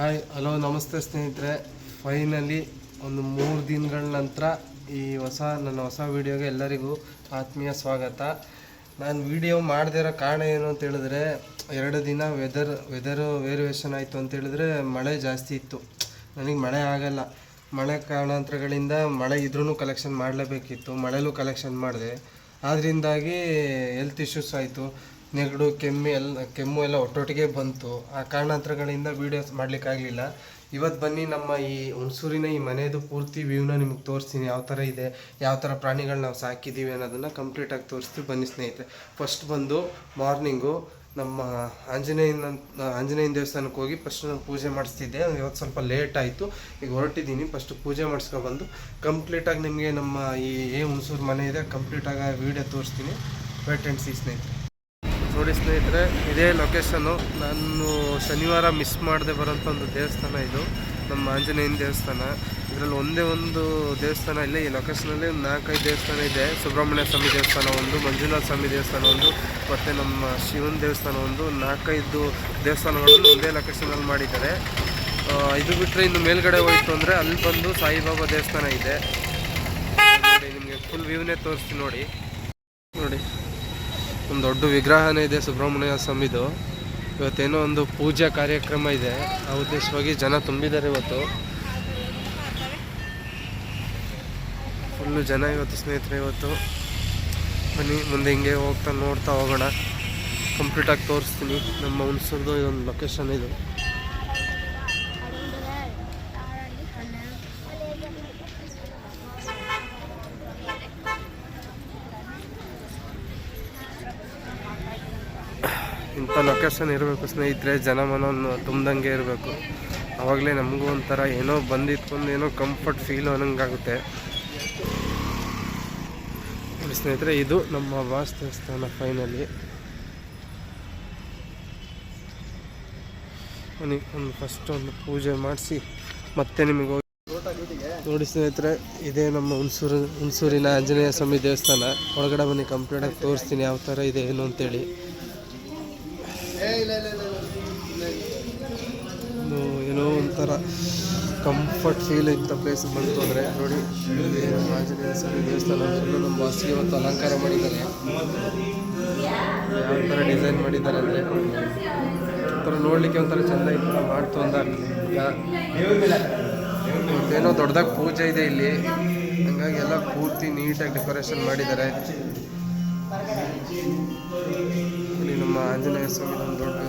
Hi, hello, ನಮಸ್ತೆ ಸ್ನೇಹಿತರೆ. Finally ಒಂದು ಮೂರು ದಿನಗಳ ನಂತರ ಈ ಹೊಸ, ನನ್ನ ಹೊಸ ವಿಡಿಯೋಗೆ ಎಲ್ಲರಿಗೂ ಆತ್ಮೀಯ ಸ್ವಾಗತ. ನಾನು ವಿಡಿಯೋ ಮಾಡದೇ ಇರೋ ಕಾರಣ ಏನು ಅಂತ ಹೇಳಿದ್ರೆ, ಎರಡು ದಿನ ವೆದರ್ ವೆದರು ವೇರಿಯೇಷನ್ ಆಯಿತು ಅಂತ ಹೇಳಿದ್ರೆ ಮಳೆ ಜಾಸ್ತಿ ಇತ್ತು. ನನಗೆ ಮಳೆ ಆಗಲ್ಲ. ಮಳೆ ಕಾರಣಾಂತರಗಳಿಂದ ಮಳೆ ಇದ್ರೂ ಕಲೆಕ್ಷನ್ ಮಾಡಲೇಬೇಕಿತ್ತು. ಮಳೆಲೂ ಕಲೆಕ್ಷನ್ ಮಾಡಿದೆ. ಆದ್ದರಿಂದಾಗಿ ಹೆಲ್ತ್ ಇಶ್ಯೂಸ್ ಆಯಿತು. ನೆಗಡು, ಕೆಮ್ಮು ಎಲ್ಲ ಕೆಮ್ಮು ಎಲ್ಲ ಒಟ್ಟೊಟ್ಟಿಗೆ ಬಂತು. ಆ ಕಾರಣಾಂತರಗಳಿಂದ ವೀಡಿಯೋಸ್ ಮಾಡಲಿಕ್ಕಾಗಲಿಲ್ಲ. ಇವತ್ತು ಬನ್ನಿ ನಮ್ಮ ಈ ಹುಣಸೂರಿನ ಈ ಮನೆಯದು ಪೂರ್ತಿ ವ್ಯೂನ ನಿಮಗೆ ತೋರಿಸ್ತೀನಿ. ಯಾವ ಥರ ಇದೆ, ಯಾವ ಥರ ಪ್ರಾಣಿಗಳು ನಾವು ಸಾಕಿದ್ದೀವಿ ಅನ್ನೋದನ್ನು ಕಂಪ್ಲೀಟಾಗಿ ತೋರಿಸ್ತೀವಿ. ಬನ್ನಿ ಸ್ನೇಹಿತರೆ. ಫಸ್ಟ್ ಬಂದು ಮಾರ್ನಿಂಗು ನಮ್ಮ ಆಂಜನೇಯನ ಆಂಜನೇಯನ ದೇವಸ್ಥಾನಕ್ಕೆ ಹೋಗಿ ಫಸ್ಟ್ ನಾನು ಪೂಜೆ ಮಾಡಿಸ್ತಿದ್ದೆ. ಇವತ್ತು ಸ್ವಲ್ಪ ಲೇಟ್ ಆಯಿತು. ಈಗ ಹೊರಟಿದ್ದೀನಿ ಫಸ್ಟ್ ಪೂಜೆ ಮಾಡಿಸ್ಕೊಬಂದು ಕಂಪ್ಲೀಟಾಗಿ ನಿಮಗೆ ನಮ್ಮ ಈ ಏ ಹುಣಸೂರು ಮನೆ ಇದೆ. ಕಂಪ್ಲೀಟಾಗಿ ವೀಡಿಯೋ ತೋರಿಸ್ತೀನಿ. ವೇಟ್ ಆ್ಯಂಡ್ ಸಿ ಸ್ನೇಹಿತರೆ. ನೋಡಿ ಸ್ನೇಹಿತರೆ, ಇದೇ ಲೊಕೇಶನ್ನು ನಾನು ಶನಿವಾರ ಮಿಸ್ ಮಾಡದೆ ಬರೋಂಥ ಒಂದು ದೇವಸ್ಥಾನ ಇದು, ನಮ್ಮ ಆಂಜನೇಯನ ದೇವಸ್ಥಾನ. ಇದರಲ್ಲಿ ಒಂದೇ ಒಂದು ದೇವಸ್ಥಾನ ಇಲ್ಲ, ಈ ಲೊಕೇಶನಲ್ಲಿ ಒಂದು ನಾಲ್ಕೈದು ದೇವಸ್ಥಾನ ಇದೆ. ಸುಬ್ರಹ್ಮಣ್ಯ ಸ್ವಾಮಿ ದೇವಸ್ಥಾನ ಒಂದು, ಮಂಜುನಾಥ ಸ್ವಾಮಿ ದೇವಸ್ಥಾನ ಒಂದು, ಮತ್ತು ನಮ್ಮ ಶಿವನ ದೇವಸ್ಥಾನ ಒಂದು. ನಾಲ್ಕೈದು ದೇವಸ್ಥಾನಗಳನ್ನು ಒಂದೇ ಲೊಕೇಶನಲ್ಲಿ ಮಾಡಿದ್ದಾರೆ. ಇದು ಬಿಟ್ಟರೆ ಇನ್ನು ಮೇಲ್ಗಡೆ ಹೋಯಿತು ಅಂದರೆ ಅಲ್ಲಿ ಬಂದು ಸಾಯಿಬಾಬಾ ದೇವಸ್ಥಾನ ಇದೆ. ನೋಡಿ, ನಿಮಗೆ ಫುಲ್ ವ್ಯೂನೇ ತೋರಿಸ್ತೀನಿ ನೋಡಿ. ನೋಡಿ. ಒಂದು ದೊಡ್ಡ ವಿಗ್ರಹನೇ ಇದೆ ಸುಬ್ರಹ್ಮಣ್ಯ ಸ್ವಾಮಿದು. ಇವತ್ತೇನೋ ಒಂದು ಪೂಜಾ ಕಾರ್ಯಕ್ರಮ ಇದೆ. ಆ ಉದ್ದೇಶವಾಗಿ ಜನ ತುಂಬಿದ್ದಾರೆ ಇವತ್ತು. ಫುಲ್ಲು ಜನ ಇವತ್ತು ಸ್ನೇಹಿತರೆ ಇವತ್ತು. ಬನ್ನಿ, ಮುಂದೆ ಹಿಂಗೆ ಹೋಗ್ತಾ ನೋಡ್ತಾ ಹೋಗೋಣ. ಕಂಪ್ಲೀಟಾಗಿ ತೋರಿಸ್ತೀನಿ. ನಮ್ಮ ಹುಣಸೂರ್ದು ಇದೊಂದು ಲೊಕೇಶನ್ ಇದು. ಲೊಕೇಶನ್ ಇರಬೇಕು ಸ್ನೇಹಿತರೆ ಜನಮನವನ್ನು ತುಂಬ್ದಂಗೆ ಇರಬೇಕು. ಆವಾಗಲೇ ನಮಗೂ ಒಂಥರ ಏನೋ ಬಂದಿತ್ಕೊಂಡು ಏನೋ ಕಂಫರ್ಟ್ ಫೀಲ್ ಅನ್ನಂಗಾಗುತ್ತೆ. ಸ್ನೇಹಿತರೆ, ಇದು ನಮ್ಮ ವಾಸ ದೇವಸ್ಥಾನ ಫೈನಲಿ ಒಂದು ಫಸ್ಟ್ ಒಂದು ಪೂಜೆ ಮಾಡಿಸಿ ಮತ್ತೆ ನಿಮಗೆ ಹೋಗಿ ನೋಡಿ ಸ್ನೇಹಿತರೆ, ಇದೇ ನಮ್ಮ ಹುಣಸೂರು, ಹುಣಸೂರಿನ ಆಂಜನೇಯ ಸ್ವಾಮಿ ದೇವಸ್ಥಾನ. ಒಳಗಡೆ ಬನ್ನಿ ಕಂಪ್ಲೀಟಾಗಿ ತೋರಿಸ್ತೀನಿ ಯಾವ ಥರ ಇದೆ, ಏನು ಅಂತೇಳಿ. ಒಂಥರ ಕಂಫರ್ಟ್ ಫೀಲ್ ಇಂಥ ಪ್ಲೇಸ್ ಬಂತು ಅಂದರೆ, ನೋಡಿ ಆಂಜನೇಯ ಸ್ವಾಮಿ ದೇವಸ್ಥಾನ ಫುಲ್ಲು ನಮ್ಮ ವಾಸಿಗೆ ಇವತ್ತು ಅಲಂಕಾರ ಮಾಡಿದ್ದಾರೆ. ಯಾವ ಥರ ಡಿಸೈನ್ ಮಾಡಿದ್ದಾರೆ ಅಂದರೆ, ಒಂಥರ ನೋಡಲಿಕ್ಕೆ ಒಂಥರ ಚೆಂದ ಇತ್ತು, ಮಾಡ್ತು ಅಂದಾಗ ಏನೋ ದೊಡ್ಡದಾಗಿ ಪೂಜೆ ಇದೆ ಇಲ್ಲಿ. ಹಂಗಾಗಿ ಎಲ್ಲ ಪೂರ್ತಿ ನೀಟಾಗಿ ಡೆಕೋರೇಷನ್ ಮಾಡಿದ್ದಾರೆ. ಇಲ್ಲಿ ನಮ್ಮ ಆಂಜನೇಯ ಸ್ವಾಮಿ ಒಂದು ದೊಡ್ಡ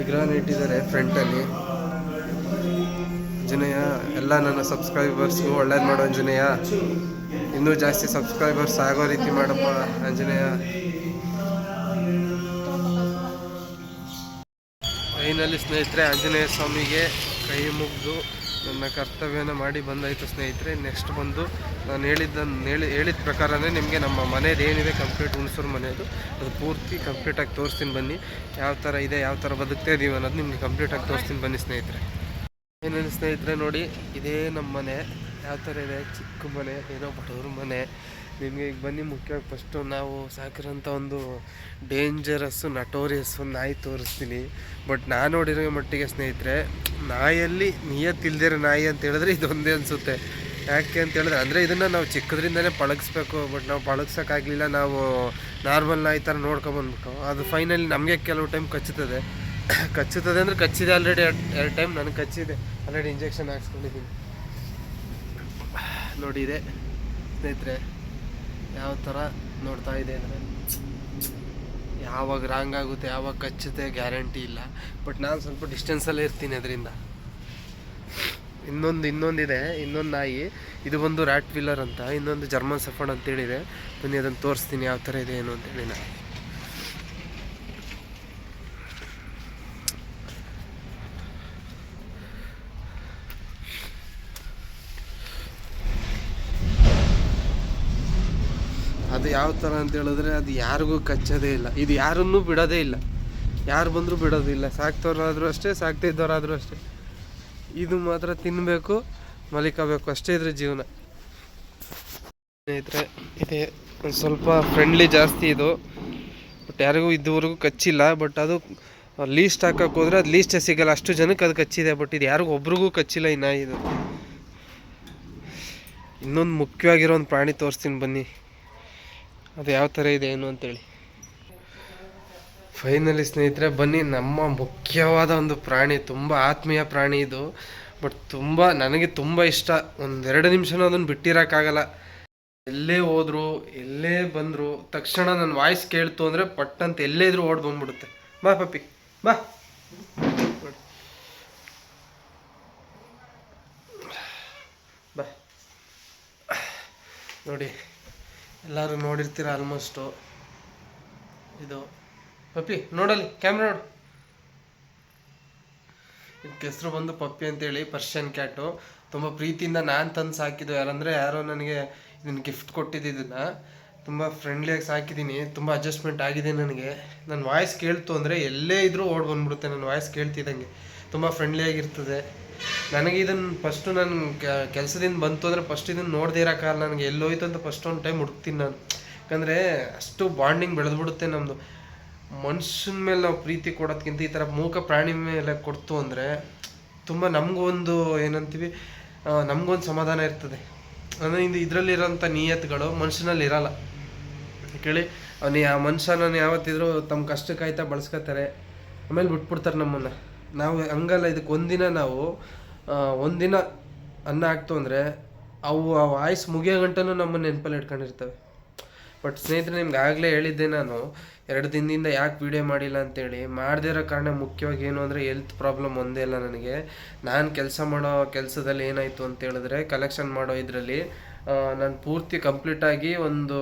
ವಿಗ್ರಹನ ಇಟ್ಟಿದ್ದಾರೆ ಫ್ರಂಟಲ್ಲಿ ಎಲ್ಲ ನನ್ನ ಸಬ್ಸ್ಕ್ರೈಬರ್ಸ್ಗೂ ಒಳ್ಳೇದು ಮಾಡೋ ಆಂಜನೇಯ. ಇನ್ನೂ ಜಾಸ್ತಿ ಸಬ್ಸ್ಕ್ರೈಬರ್ಸ್ ಆಗೋ ರೀತಿ ಮಾಡಪ್ಪ ಆಂಜನೇಯ. ಫೈನಲಿ ಸ್ನೇಹಿತರೆ, ಆಂಜನೇಯ ಸ್ವಾಮಿಗೆ ಕೈ ಮುಗಿದು ನನ್ನ ಕರ್ತವ್ಯನ ಮಾಡಿ ಬಂದಾಯಿತು ಸ್ನೇಹಿತರೆ. ನೆಕ್ಸ್ಟ್ ಬಂದು ನಾನು ಹೇಳಿದ್ದನ್ನು ಹೇಳಿ, ಹೇಳಿದ ಪ್ರಕಾರನೇ ನಿಮಗೆ ನಮ್ಮ ಮನೇದು ಏನಿದೆ ಕಂಪ್ಲೀಟ್ ಹುಣಸೂರು ಮನೆಯದು ಅದು ಪೂರ್ತಿ ಕಂಪ್ಲೀಟಾಗಿ ತೋರಿಸ್ತೀನಿ ಬನ್ನಿ. ಯಾವ ಥರ ಇದೆ, ಯಾವ ಥರ ಬದುಕ್ತಾ ಇದೀವಿ ಅನ್ನೋದು ನಿಮಗೆ ಕಂಪ್ಲೀಟಾಗಿ ತೋರಿಸ್ತೀನಿ ಬನ್ನಿ ಸ್ನೇಹಿತರೆ. ಏನೇನು ಸ್ನೇಹಿತರೆ ನೋಡಿ, ಇದೇ ನಮ್ಮ ಮನೆ. ಯಾವ ಥರ ಇದೆ? ಚಿಕ್ಕ ಮನೆ, ಏನೋ ಬಡವ್ರ ಮನೆ. ನಿಮಗೆ ಈಗ ಬನ್ನಿ ಮುಖ್ಯವಾಗಿ ಫಸ್ಟು ನಾವು ಸಾಕಿರೋಂಥ ಒಂದು ಡೇಂಜರಸ್ಸು ನಟೋರಿಯಸ್ಸು ನಾಯಿ ತೋರಿಸ್ತೀನಿ. ಬಟ್ ನಾನು ನೋಡಿರೋ ಮಟ್ಟಿಗೆ ಸ್ನೇಹಿತರೆ, ನಾಯಲ್ಲಿ ನಿಯತ್ತಿಲ್ದಿರೋ ನಾಯಿ ಅಂತ ಹೇಳಿದ್ರೆ ಇದೊಂದೇ ಅನಿಸುತ್ತೆ. ಯಾಕೆ ಅಂತ ಹೇಳಿದ್ರೆ, ಅಂದರೆ ಇದನ್ನು ನಾವು ಚಿಕ್ಕದ್ರಿಂದಲೇ ಪಳಗಿಸ್ಬೇಕು ಬಟ್ ನಾವು ಪಳಗ್ಸೋಕ್ಕಾಗಲಿಲ್ಲ, ನಾವು ನಾರ್ಮಲ್ ನಾಯಿ ಥರ ನೋಡ್ಕೊಬಂದ್ಬಿಟ್ಟು. ಅದು ಫೈನಲಿ ನಮಗೆ ಕೆಲವು ಟೈಮ್ ಕಚ್ಚುತ್ತದೆ. ಕಚ್ಚುತ್ತದೆ ಅಂದರೆ ಕಚ್ಚಿದೆ ಆಲ್ರೆಡಿ ಎರಡು ಟೈಮ್ ನನಗೆ ಕಚ್ಚಿದೆ. ಆಲ್ರೆಡಿ ಇಂಜೆಕ್ಷನ್ ಹಾಕ್ಸ್ಕೊಂಡಿದ್ದೀನಿ. ನೋಡಿ ಇದೆ. ಸ್ನೇಹಿತರೆ, ಯಾವ ಥರ ನೋಡ್ತಾ ಇದೆ ಅಂದರೆ, ಯಾವಾಗ ರಾಂಗ್ ಆಗುತ್ತೆ, ಯಾವಾಗ ಕಚ್ಚುತ್ತೆ ಗ್ಯಾರಂಟಿ ಇಲ್ಲ. ಬಟ್ ನಾನು ಸ್ವಲ್ಪ ಡಿಸ್ಟೆನ್ಸಲ್ಲೇ ಇರ್ತೀನಿ ಅದರಿಂದ. ಇನ್ನೊಂದು, ಇನ್ನೊಂದಿದೆ, ಇನ್ನೊಂದು ನಾಯಿ. ಇದು ಬಂದು ರ್ಯಾಟ್ ವಿಲ್ಲರ್ ಅಂತ, ಇನ್ನೊಂದು ಜರ್ಮನ್ ಸಫರ್ಡ್ ಅಂತೇಳಿದೆ ಬನ್ನಿ, ಅದನ್ನು ತೋರಿಸ್ತೀನಿ ಯಾವ ಥರ ಇದೆ ಏನು ಅಂತೇಳಿ ನಾನು. ಯಾವ ಥರ ಅಂತ ಹೇಳಿದ್ರೆ ಅದು ಯಾರಿಗೂ ಕಚ್ಚೋದೇ ಇಲ್ಲ. ಇದು ಯಾರನ್ನೂ ಬಿಡೋದೇ ಇಲ್ಲ. ಯಾರು ಬಂದರೂ ಬಿಡೋದಿಲ್ಲ ಸಾಕ್ತವ್ರಾದರೂ ಅಷ್ಟೇ, ಸಾಕ್ತಾ ಇದ್ದವರಾದರೂ ಅಷ್ಟೇ. ಇದು ಮಾತ್ರ ತಿನ್ನಬೇಕು ಮಲಿಕಬೇಕು. ಅಷ್ಟೇ ಇದ್ರ ಜೀವನ. ಸ್ನೇಹಿತರೆ, ಇದೆ ಒಂದು ಸ್ವಲ್ಪ ಫ್ರೆಂಡ್ಲಿ ಜಾಸ್ತಿ ಇದು. ಬಟ್ ಯಾರಿಗೂ ಇದುವರೆಗೂ ಕಚ್ಚಿಲ್ಲ. ಬಟ್ ಅದು ಲೀಸ್ಟ್ ಹಾಕಕ್ಕೆ ಹೋದ್ರೆ ಅದು ಲೀಸ್ಟೇ ಸಿಗಲ್ಲ. ಅಷ್ಟು ಜನಕ್ಕೆ ಅದು ಕಚ್ಚಿದೆ. ಬಟ್ ಇದು ಯಾರಿಗೂ ಒಬ್ರಿಗೂ ಕಚ್ಚಿಲ್ಲ ನಾಯಿ ಇದು. ಇನ್ನೊಂದು ಮುಖ್ಯವಾಗಿರೋ ಒಂದು ಪ್ರಾಣಿ ತೋರಿಸ್ತೀನಿ ಬನ್ನಿ. ಅದು ಯಾವ ಥರ ಇದೆ ಏನು ಅಂತೇಳಿ. ಫೈನಲಿ ಸ್ನೇಹಿತರೆ, ಬನ್ನಿ, ನಮ್ಮ ಮುಖ್ಯವಾದ ಒಂದು ಪ್ರಾಣಿ, ತುಂಬ ಆತ್ಮೀಯ ಪ್ರಾಣಿ ಇದು. ಬಟ್ ತುಂಬ, ನನಗೆ ತುಂಬ ಇಷ್ಟ. ಒಂದೆರಡು ನಿಮಿಷನೂ ಅದನ್ನು ಬಿಟ್ಟಿರೋಕ್ಕಾಗಲ್ಲ. ಎಲ್ಲೇ ಹೋದ್ರು, ಎಲ್ಲೇ ಬಂದರು, ತಕ್ಷಣ ನನ್ನ ವಾಯ್ಸ್ ಕೇಳ್ತು ಅಂದರೆ ಪಟ್ಟಂತ ಎಲ್ಲೇ ಇದ್ರೂ ಓಡ್ ಬಂದ್ಬಿಡುತ್ತೆ. ಬಾ ಪಪ್ಪಿ, ಬಾ. ಬಾ. ನೋಡಿ. ಎಲ್ಲರೂ ನೋಡಿರ್ತೀರ ಆಲ್ಮೋಸ್ಟು ಇದು. ಪಪ್ಪಿ, ನೋಡಲ್ಲಿ ಕ್ಯಾಮ್ರಾ ನೋಡು. ಇದಕ್ಕೆ ಹೆಸರು ಬಂದು ಪಪ್ಪಿ ಅಂತೇಳಿ ಪರ್ಷಿಯನ್ ಕ್ಯಾಟು ತುಂಬ ಪ್ರೀತಿಯಿಂದ ನಾನು ತಂದು ಸಾಕಿದ್ದು ಯಾರಂದರೆ ಯಾರೋ ನನಗೆ ಇದನ್ನು ಗಿಫ್ಟ್ ಕೊಟ್ಟಿದ್ದು ಇದನ್ನು. ತುಂಬ ಫ್ರೆಂಡ್ಲಿಯಾಗಿ ಸಾಕಿದ್ದೀನಿ. ತುಂಬ ಅಡ್ಜಸ್ಟ್ಮೆಂಟ್ ಆಗಿದೆ ನನಗೆ. ನನ್ನ ವಾಯ್ಸ್ ಕೇಳ್ತು ಅಂದರೆ ಎಲ್ಲೇ ಇದ್ದರೂ ಓಡ್ ಬಂದ್ಬಿಡುತ್ತೆ ನನ್ನ ವಾಯ್ಸ್ ಕೇಳ್ತಿದ್ದಂಗೆ. ತುಂಬ ಫ್ರೆಂಡ್ಲಿಯಾಗಿರ್ತದೆ ನನಗೆ ಇದನ್ನು ಫಸ್ಟು ನಾನು ಕೆಲಸದಿಂದ ಬಂತು ಅಂದರೆ ಫಸ್ಟ್ ಇದನ್ನು ನೋಡದೇ ಇರೋಕ್ಕಾಗಲ್ಲ ನನಗೆ ಎಲ್ಲೋಯ್ತು ಅಂತ ಫಸ್ಟ್ ಒಂದು ಟೈಮ್ ಹುಡುಕ್ತೀನಿ ನಾನು. ಯಾಕಂದರೆ ಅಷ್ಟು ಬಾಂಡಿಂಗ್ ಬೆಳೆದ್ಬಿಡುತ್ತೆ ನಮ್ಮದು ಮನುಷ್ಯನ ಮೇಲೆ ನಾವು ಪ್ರೀತಿ ಕೊಡೋದಕ್ಕಿಂತ ಈ ಥರ ಮೂಕ ಪ್ರಾಣಿ ಮೇಲೆ ಕೊಡ್ತು ಅಂದರೆ ತುಂಬ ನಮಗೊಂದು ಏನಂತೀವಿ ನಮಗೂ ನಮಗೊಂದು ಸಮಾಧಾನ ಇರ್ತದೆ. ಅಂದರೆ ಇಂದು ಇದರಲ್ಲಿರೋಂಥ ನಿಯತ್ಗಳು ಮನುಷ್ಯನಲ್ಲಿ ಇರಲ್ಲ. ಕೇಳಿ, ಅವನು ಆ ಮನುಷ್ಯನ ಯಾವತ್ತಿದ್ರೂ ತಮ್ಮ ಕಷ್ಟಕ್ಕಾಯ್ತಾ ಬಳಸ್ಕೊತಾರೆ. ಆಮೇಲೆ ಬಿಟ್ಬಿಡ್ತಾರೆ ನಮ್ಮನ್ನು. ನಾವು ಹಂಗಲ್ಲ, ಇದಕ್ಕೆ ಒಂದಿನ ನಾವು ಒಂದಿನ ಅನ್ನ ಹಾಕ್ತು ಅಂದರೆ ಅವು, ಆ ವಾಯ್ಸ್ ಮುಗಿಯೋ ಗಂಟನೂ ನಮ್ಮನ್ನು ನೆನಪಲ್ಲಿ ಇಟ್ಕೊಂಡಿರ್ತವೆ. ಬಟ್ ಸ್ನೇಹಿತರೆ, ನಿಮ್ಗೆ ಆಗಲೇ ಹೇಳಿದ್ದೆ ನಾನು, ಎರಡು ದಿನದಿಂದ ಯಾಕೆ ವೀಡಿಯೋ ಮಾಡಿಲ್ಲ ಅಂತೇಳಿ. ಮಾಡದೇ ಇರೋ ಕಾರಣ ಮುಖ್ಯವಾಗಿ ಏನು ಅಂದರೆ ಹೆಲ್ತ್ ಪ್ರಾಬ್ಲಮ್ ಒಂದೇ ಇಲ್ಲ ನನಗೆ. ನಾನು ಕೆಲಸ ಮಾಡೋ ಕೆಲಸದಲ್ಲಿ ಏನಾಯಿತು ಅಂತ ಹೇಳಿದ್ರೆ ಕಲೆಕ್ಷನ್ ಮಾಡೋ ಇದರಲ್ಲಿ ನಾನು ಪೂರ್ತಿ ಕಂಪ್ಲೀಟಾಗಿ ಒಂದು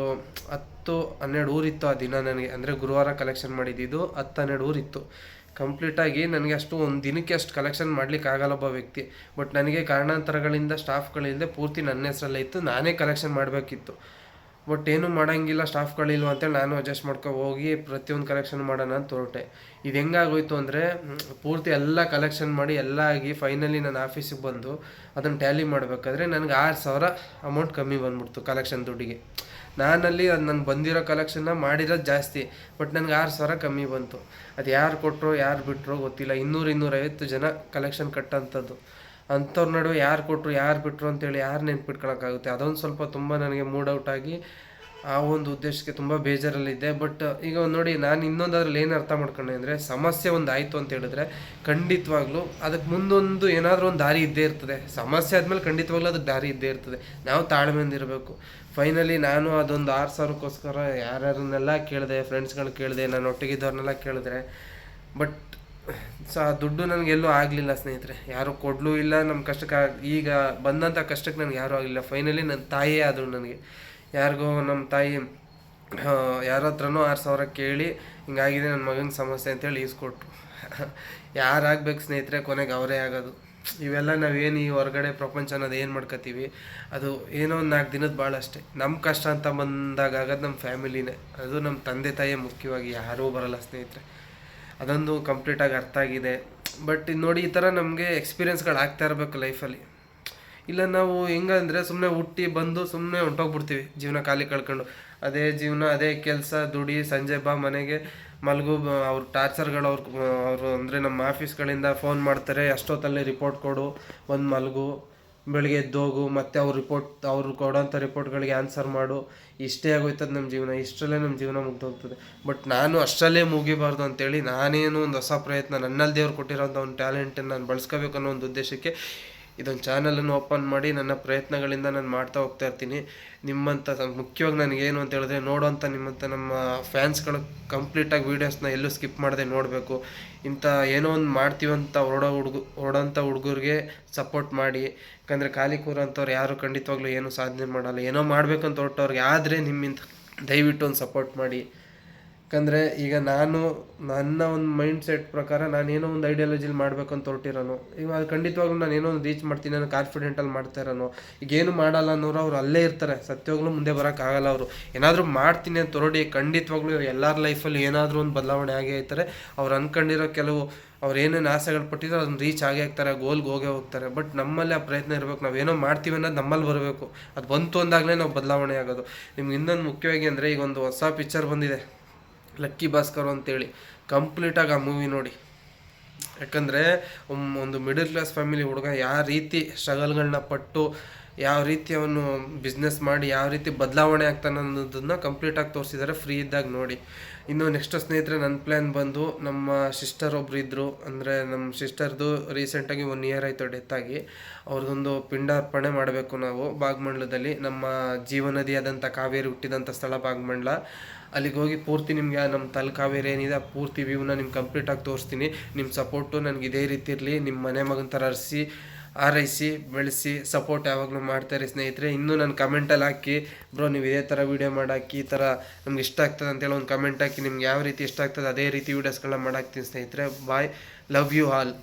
ಹತ್ತು ಹನ್ನೆರಡು ಊರಿತ್ತು ಆ ದಿನ ನನಗೆ. ಅಂದರೆ ಗುರುವಾರ ಕಲೆಕ್ಷನ್ ಮಾಡಿದ್ದು ಹತ್ತು ಹನ್ನೆರಡು ಊರಿತ್ತು. ಕಂಪ್ಲೀಟಾಗಿ ನನಗೆ ಅಷ್ಟು ಒಂದು ದಿನಕ್ಕೆ ಅಷ್ಟು ಕಲೆಕ್ಷನ್ ಮಾಡ್ಲಿಕ್ಕೆ ಆಗಲ್ಲ ಒಬ್ಬ ವ್ಯಕ್ತಿ. ಬಟ್ ನನಗೆ ಕಾರಣಾಂತರಗಳಿಂದ ಸ್ಟಾಫ್ಗಳಿಲ್ಲದೆ ಪೂರ್ತಿ ನನ್ನ ಹೆಸರಲ್ಲೇ ಇತ್ತು. ನಾನೇ ಕಲೆಕ್ಷನ್ ಮಾಡಬೇಕಿತ್ತು. ಬಟ್ ಏನು ಮಾಡೋಂಗಿಲ್ಲ ಸ್ಟಾಫ್ಗಳಿಲ್ವ ಅಂತೇಳಿ ನಾನು ಅಡ್ಜಸ್ಟ್ ಮಾಡ್ಕೊ ಹೋಗಿ ಪ್ರತಿಯೊಂದು ಕಲೆಕ್ಷನ್ ಮಾಡೋಣ ಅಂತ ಹೊರಟೆ. ಇದು ಹೆಂಗಾಗೋಯ್ತು ಅಂದರೆ, ಪೂರ್ತಿ ಎಲ್ಲ ಕಲೆಕ್ಷನ್ ಮಾಡಿ ಎಲ್ಲ ಆಗಿ ಫೈನಲಿ ನಾನು ಆಫೀಸಿಗೆ ಬಂದು ಅದನ್ನು ಟ್ಯಾಲಿ ಮಾಡಬೇಕಾದ್ರೆ ನನಗೆ ಆರು ಸಾವಿರ ಅಮೌಂಟ್ ಕಮ್ಮಿ ಬಂದ್ಬಿಡ್ತು ಕಲೆಕ್ಷನ್ ದುಡ್ಡಿಗೆ. ನಾನಲ್ಲಿ ಅದು ನನ್ನ ಬಂದಿರೋ ಕಲೆಕ್ಷನ್ನ ಮಾಡಿರೋದು ಜಾಸ್ತಿ ಬಟ್ ನನಗೆ ಆರು ಸಾವಿರ ಕಮ್ಮಿ ಬಂತು. ಅದು ಯಾರು ಕೊಟ್ಟರು ಯಾರು ಬಿಟ್ಟರು ಗೊತ್ತಿಲ್ಲ. ಇನ್ನೂರು ಇನ್ನೂರೈವತ್ತು ಜನ ಕಲೆಕ್ಷನ್ ಕಟ್ಟಂಥದ್ದು ಅಂಥವ್ರ ನಡುವೆ ಯಾರು ಕೊಟ್ಟರು ಯಾರು ಬಿಟ್ಟರು ಅಂತೇಳಿ ಯಾರು ನೆನ್ಪಿಟ್ಕೊಳಕ್ಕಾಗುತ್ತೆ? ಅದೊಂದು ಸ್ವಲ್ಪ ತುಂಬ ನನಗೆ ಮೂಡ್ ಔಟ್ ಆಗಿ ಆ ಒಂದು ಉದ್ದೇಶಕ್ಕೆ ತುಂಬ ಬೇಜಾರಲ್ಲಿದ್ದೆ. ಬಟ್ ಈಗ ಒಂದು ನೋಡಿ, ನಾನು ಇನ್ನೊಂದು ಅದ್ರಲ್ಲಿ ಏನು ಅರ್ಥ ಮಾಡ್ಕೊಂಡೆ ಅಂದರೆ, ಸಮಸ್ಯೆ ಒಂದು ಆಯಿತು ಅಂತ ಹೇಳಿದ್ರೆ, ಖಂಡಿತವಾಗ್ಲೂ ಅದಕ್ಕೆ ಮುಂದೊಂದು ಏನಾದರೂ ಒಂದು ದಾರಿ ಇದ್ದೇ ಇರ್ತದೆ. ಸಮಸ್ಯೆ ಆದಮೇಲೆ ಖಂಡಿತವಾಗ್ಲೂ ಅದಕ್ಕೆ ದಾರಿ ಇದ್ದೇ ಇರ್ತದೆ. ನಾವು ತಾಳ್ಮೆಯಿಂದ ಇರಬೇಕು. ಫೈನಲಿ ನಾನು ಅದೊಂದು ಆರು ಸಾವಿರಕ್ಕೋಸ್ಕರ ಯಾರ್ಯಾರನ್ನೆಲ್ಲ ಕೇಳಿದೆ ಫ್ರೆಂಡ್ಸ್ಗಳು ಕೇಳಿದೆ, ನಾನು ಒಟ್ಟಿಗಿದ್ದವ್ರನ್ನೆಲ್ಲ ಕೇಳಿದ್ರೆ ಬಟ್ ಸೊ ಆ ದುಡ್ಡು ನನಗೆಲ್ಲೂ ಆಗಲಿಲ್ಲ ಸ್ನೇಹಿತರೆ. ಯಾರೂ ಕೊಡಲೂ ಇಲ್ಲ ನಮ್ಮ ಕಷ್ಟಕ್ಕೆ, ಈಗ ಬಂದಂಥ ಕಷ್ಟಕ್ಕೆ ನನಗೆ ಯಾರೂ ಆಗಲಿಲ್ಲ. ಫೈನಲಿ ನನ್ನ ತಾಯಿಯೇ ಆದರು ನನಗೆ. ಯಾರಿಗೋ ನಮ್ಮ ತಾಯಿ ಯಾರ ಹತ್ರನೂ ಆರು ಸಾವಿರ ಕೇಳಿ, ಹಿಂಗಾಗಿದೆ ನನ್ನ ಮಗನ ಸಮಸ್ಯೆ ಅಂತೇಳಿ ಈಸ್ಕೊಟ್ರು. ಯಾರಾಗಬೇಕು ಸ್ನೇಹಿತರೆ, ಕೊನೆಗೆ ಅವರೇ ಆಗೋದು. ಇವೆಲ್ಲ ನಾವೇನು ಈ ಹೊರಗಡೆ ಪ್ರಪಂಚ ಅನ್ನೋದು ಏನು ಮಾಡ್ಕೋತೀವಿ? ಅದು ಏನೋ ಒಂದು ನಾಲ್ಕು ದಿನದ ಭಾಳ ಅಷ್ಟೇ. ನಮ್ಮ ಕಷ್ಟ ಅಂತ ಬಂದಾಗ ಆಗೋದು ನಮ್ಮ ಫ್ಯಾಮಿಲಿನೇ. ಅದು ನಮ್ಮ ತಂದೆ ತಾಯಿಯೇ ಮುಖ್ಯವಾಗಿ ಯಾರೂ ಬರಲ್ಲ ಸ್ನೇಹಿತರೆ. ಅದೊಂದು ಕಂಪ್ಲೀಟಾಗಿ ಅರ್ಥ ಆಗಿದೆ. ಬಟ್ ನೋಡಿ ಈ ಥರ ನಮಗೆ ಎಕ್ಸ್ಪೀರಿಯೆನ್ಸ್ಗಳು ಆಗ್ತಾ ಇರಬೇಕು ಲೈಫಲ್ಲಿ. ಇಲ್ಲ, ನಾವು ಹೆಂಗಂದ್ರೆ ಸುಮ್ಮನೆ ಹುಟ್ಟಿ ಬಂದು ಸುಮ್ಮನೆ ಹೊಂಟೋಗ್ಬಿಡ್ತೀವಿ, ಜೀವನ ಖಾಲಿ ಕಳ್ಕೊಂಡು. ಅದೇ ಜೀವನ, ಅದೇ ಕೆಲಸ, ದುಡಿ, ಸಂಜೆ ಬಾ ಮನೆಗೆ ಮಲಗು ಅವ್ರ ಟಾರ್ಚರ್ಗಳು ಅವ್ರ ಅವರು ಅಂದರೆ ನಮ್ಮ ಆಫೀಸ್ಗಳಿಂದ ಫೋನ್ ಮಾಡ್ತಾರೆ, ಅಷ್ಟೊತ್ತಲ್ಲಿ ರಿಪೋರ್ಟ್ ಕೊಡು, ಒಂದು ಮಲಗು, ಬೆಳಿಗ್ಗೆ ಎದ್ದೋಗು ಮತ್ತೆ ಅವ್ರ ರಿಪೋರ್ಟ್, ಅವ್ರು ಕೊಡೋಂಥ ರಿಪೋರ್ಟ್ಗಳಿಗೆ ಆನ್ಸರ್ ಮಾಡು. ಇಷ್ಟೇ ಆಗೋಯ್ತದ ನಮ್ಮ ಜೀವನ, ಇಷ್ಟರಲ್ಲೇ ನಮ್ಮ ಜೀವನ ಮುಗ್ದೋಗ್ತದೆ. ಬಟ್ ನಾನು ಅಷ್ಟರಲ್ಲೇ ಮುಗಿಬಾರ್ದು ಅಂತೇಳಿ ನಾನೇನು ಒಂದು ಹೊಸ ಪ್ರಯತ್ನ ನನ್ನಲ್ಲಿ ದೇವ್ರು ಕೊಟ್ಟಿರೋಂಥ ಒಂದು ಟ್ಯಾಲೆಂಟನ್ನು ನಾನು ಬಳಸ್ಕೋಬೇಕು ಅನ್ನೋ ಒಂದು ಉದ್ದೇಶಕ್ಕೆ ಇದೊಂದು ಚಾನಲನ್ನು ಓಪನ್ ಮಾಡಿ ನನ್ನ ಪ್ರಯತ್ನಗಳಿಂದ ನಾನು ಮಾಡ್ತಾ ಹೋಗ್ತಾ ಇರ್ತೀನಿ. ನಿಮ್ಮಂಥ ಮುಖ್ಯವಾಗಿ ನನಗೇನು ಅಂತ ಹೇಳಿದ್ರೆ ನೋಡೋಂಥ ನಿಮ್ಮಂಥ ನಮ್ಮ ಫ್ಯಾನ್ಸ್ಗಳು ಕಂಪ್ಲೀಟಾಗಿ ವೀಡಿಯೋಸ್ನ ಎಲ್ಲೂ ಸ್ಕಿಪ್ ಮಾಡದೆ ನೋಡಬೇಕು. ಇಂಥ ಏನೋ ಒಂದು ಮಾಡ್ತೀವಂತ ಹೊರಡೋ ಹುಡುಗ, ಹೊರಡೋಂಥ ಹುಡುಗರಿಗೆ ಸಪೋರ್ಟ್ ಮಾಡಿ. ಯಾಕಂದರೆ ಖಾಲಿ ಕೂರೋಂಥವ್ರು ಯಾರು ಖಂಡಿತವಾಗ್ಲೂ ಏನೂ ಸಾಧನೆ ಮಾಡಲ್ಲ. ಏನೋ ಮಾಡಬೇಕಂತ ಹೊರಟವ್ರಿಗೆ ಆದರೆ ನಿಮ್ಮಿಂದ ದಯವಿಟ್ಟು ಒಂದು ಸಪೋರ್ಟ್ ಮಾಡಿ. ಯಾಕಂದರೆ ಈಗ ನಾನು ನನ್ನ ಒಂದು ಮೈಂಡ್ ಸೆಟ್ ಪ್ರಕಾರ ನಾನು ಏನೋ ಒಂದು ಐಡಿಯಾಲಜಿಲಿ ಅಂತ ಹೊರಟಿರೋನು. ಈಗ ಅದು ಖಂಡಿತವಾಗ್ಲೂ ನಾನು ಏನೋ ಒಂದು ರೀಚ್ ಮಾಡ್ತೀನಿ ಅನ್ನೋ ಕಾನ್ಫಿಡೆಂಟಲ್ಲಿ ಮಾಡ್ತಾ ಇರೋನು. ಈಗ ಏನು ಮಾಡಲ್ಲ ಅನ್ನೋರು ಅವ್ರು ಅಲ್ಲೇ ಇರ್ತಾರೆ. ಸತ್ಯವಾಗ್ಲೂ ಮುಂದೆ ಬರೋಕ್ಕಾಗಲ್ಲ ಅವರು. ಏನಾದರೂ ಮಾಡ್ತೀನಿ ಅಂತ ಹೊರಡಿ, ಖಂಡಿತವಾಗ್ಲೂ ಎಲ್ಲರ ಲೈಫಲ್ಲಿ ಏನಾದರೂ ಒಂದು ಬದಲಾವಣೆ ಆಗೇ ಇರ್ತಾರೆ. ಅವ್ರು ಅನ್ಕೊಂಡಿರೋ ಕೆಲವು ಅವ್ರು ಏನೇನು ಆಸೆಗಳು ಪಟ್ಟಿದ್ರು ಅದನ್ನ ರೀಚ್ ಆಗೇ ಆಗ್ತಾರೆ ಗೋಲ್ಗೆ ಹೋಗೇ ಹೋಗ್ತಾರೆ. ಬಟ್ ನಮ್ಮಲ್ಲಿ ಆ ಪ್ರಯತ್ನ ಇರಬೇಕು. ನಾವು ಏನೋ ಮಾಡ್ತೀವಿ ಅನ್ನೋದು ನಮ್ಮಲ್ಲಿ ಬರಬೇಕು. ಅದು ಬಂತು ಅಂದಾಗಲೇ ನಾವು ಬದಲಾವಣೆ ಆಗೋದು. ನಿಮ್ಗೆ ಇನ್ನೊಂದು ಮುಖ್ಯವಾಗಿ ಅಂದರೆ ಈಗ ಒಂದು ಹೊಸ ಪಿಕ್ಚರ್ ಬಂದಿದೆ. ಲಕ್ಕಿ ಭಾಸ್ಕರ್ ಅಂತೇಳಿ. ಕಂಪ್ಲೀಟಾಗಿ ಆ ಮೂವಿ ನೋಡಿ. ಯಾಕಂದರೆ ಒಂದು ಮಿಡಲ್ ಕ್ಲಾಸ್ ಫ್ಯಾಮಿಲಿ ಹುಡುಗ ಯಾವ ರೀತಿ ಸ್ಟ್ರಗಲ್ಗಳನ್ನ ಪಟ್ಟು, ಯಾವ ರೀತಿ ಅವನು ಬಿಸ್ನೆಸ್ ಮಾಡಿ, ಯಾವ ರೀತಿ ಬದಲಾವಣೆ ಆಗ್ತಾನೆ ಅನ್ನೋದನ್ನು ಕಂಪ್ಲೀಟಾಗಿ ತೋರಿಸಿದ್ದಾರೆ ಫ್ರೀ ಇದ್ದಾಗ ನೋಡಿ. ಇನ್ನು ನೆಕ್ಸ್ಟ್ ಸ್ನೇಹಿತರೆ ನನ್ನ ಪ್ಲ್ಯಾನ್ ಬಂದು ನಮ್ಮ ಸಿಸ್ಟರ್ ಒಬ್ರು ಇದ್ದರು ಅಂದರೆ ನಮ್ಮ ಸಿಸ್ಟರ್ದು ರೀಸೆಂಟಾಗಿ ಒನ್ ಇಯರ್ ಆಯಿತು ಡೆತ್ತಾಗಿ ಅವ್ರದ್ದೊಂದು ಪಿಂಡಾರ್ಪಣೆ ಮಾಡಬೇಕು ನಾವು. ಭಾಗಮಂಡಲದಲ್ಲಿ ನಮ್ಮ ಜೀವನದಿಯಾದಂಥ ಕಾವೇರಿ ಹುಟ್ಟಿದಂಥ ಸ್ಥಳ ಬಾಗಮಂಡಲ. ಅಲ್ಲಿಗೆ ಹೋಗಿ ಪೂರ್ತಿ ನಿಮಗೆ ನಮ್ಮ ತಲ್ಕಾವೇರಿ ಏನಿದೆ, ಆ ಪೂರ್ತಿ ವ್ಯೂನ ನಿಮ್ಗೆ ಕಂಪ್ಲೀಟಾಗಿ ತೋರಿಸ್ತೀನಿ. ನಿಮ್ಮ ಸಪೋರ್ಟು ನನಗೆ ಇದೇ ರೀತಿ ಇರಲಿ. ನಿಮ್ಮ ಮನೆ ಮಗನ ಥರ ಅರಿಸಿ ಆರೈಸಿ ಬೆಳೆಸಿ ಸಪೋರ್ಟ್ ಯಾವಾಗಲೂ ಮಾಡ್ತಾರೆ ಸ್ನೇಹಿತರೆ. ಇನ್ನೂ ನನ್ನ ಕಮೆಂಟಲ್ಲಿ ಹಾಕಿ ಬ್ರೋ ನೀವು ಇದೇ ಥರ ವೀಡಿಯೋ ಮಾಡಾಕಿ, ಈ ಥರ ನಮ್ಗೆ ಇಷ್ಟ ಆಗ್ತದೆ ಅಂತೇಳಿ ಒಂದು ಕಮೆಂಟ್ ಹಾಕಿ, ನಿಮ್ಗೆ ಯಾವ ರೀತಿ ಇಷ್ಟ ಆಗ್ತದೆ ಅದೇ ರೀತಿ ವೀಡಿಯೋಸ್ಗಳನ್ನ ಮಾಡಾಕ್ತೀನಿ ಸ್ನೇಹಿತರೆ. Bye love you all